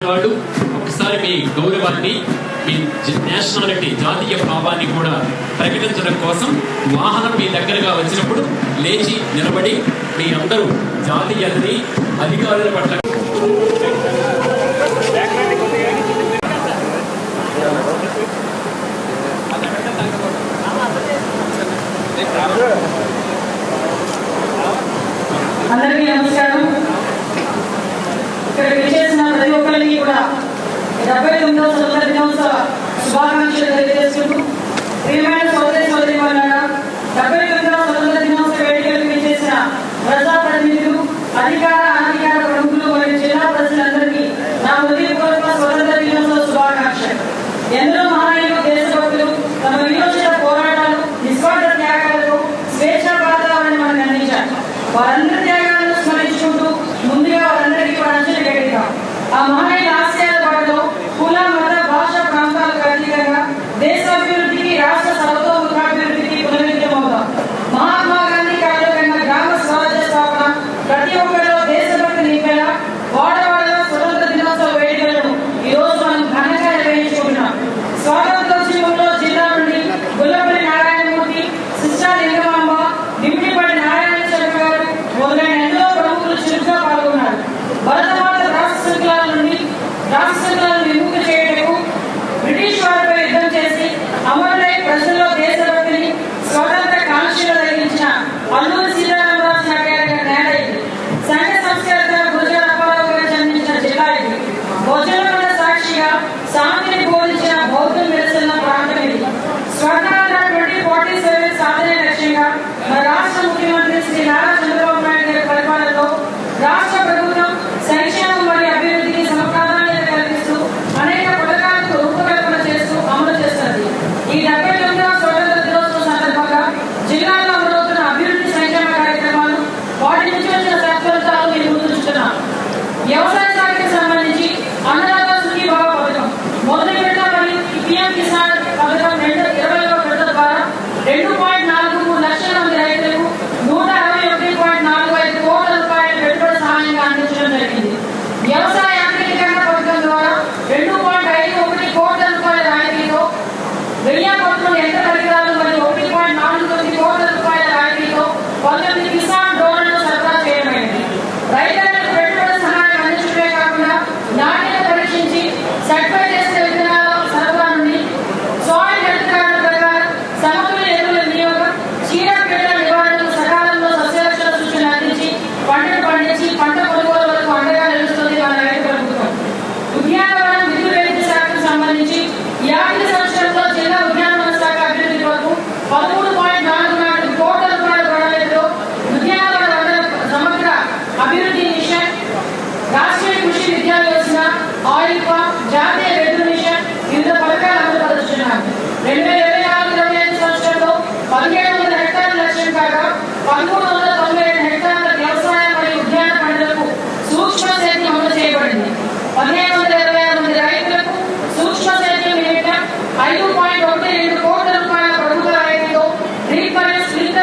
వాళ్ళు ఒకసారి మీ గౌరవాన్ని మీ నేషనాలిటీ జాతీయ భావాన్ని కూడా ప్రకటించడం కోసం వాహనం మీ దగ్గరగా వచ్చినప్పుడు లేచి నిలబడి మీ అందరూ జాతీయతని అధికారుల పట్ల అందరికీ నమస్కారం. ఇక్కడ విచ్చేసిన ప్రతి ఒక్కరికి కూడా డెబ్బై తొమ్మిదవ స్వతంత్ర దినోత్సవ శుభాకాంక్షలు తెలియజేసుకుంటూ ప్రియమైన సోదరి సోదరి డెబ్బై తొమ్మిదవ స్వతంత్ర దినోత్సవ వేడుకలకు విచ్చేసిన ప్రజాప్రతినిధులు అధికార రాష్ట్ర శృంఖలను విముక్తి చేయటకు బ్రిటిష్ వారిపై యుద్ధం చేసి అమరులై ప్రజల్లో దేశభక్తిని స్వతంత్ర కాంక్షలు కలిగించిన అల్లూరి సీతారామరాజు నాయుడు గారి నేల ఇది సంఘ సంస్కృత గురుజన గారు జన్మించిన జిల్లా ఇది భోజనముల సాక్షిగా శాంతిని బోధించిన బౌద్ధం వెలుస్తున్న ప్రాంతం ఇది. స్వర్ణాంధ్ర ట్వంటీ ఫార్టీ సెవెన్ సాధన లక్ష్యంగా మన రాష్ట్ర ముఖ్యమంత్రి శ్రీ నారా que ప్రభుత్వ జాతీయ వెలుగు మిషన్ వివిధ పథకాలు అమలు పరుస్తున్నారు రెండు వేల ఇరవై నాలుగు ఇరవై ఐదు సంవత్సరంలో పదిహేడు వందల హెక్టార్ల లక్ష్యం కాగా పంతొమ్మిది వందల తొంభై ఏడు హెక్టార్ల పాయింట్ ఒకటి రెండు కోట్ల రూపాయల ప్రభుత్వ రాయితీతో రీఫరెన్స్ విత్త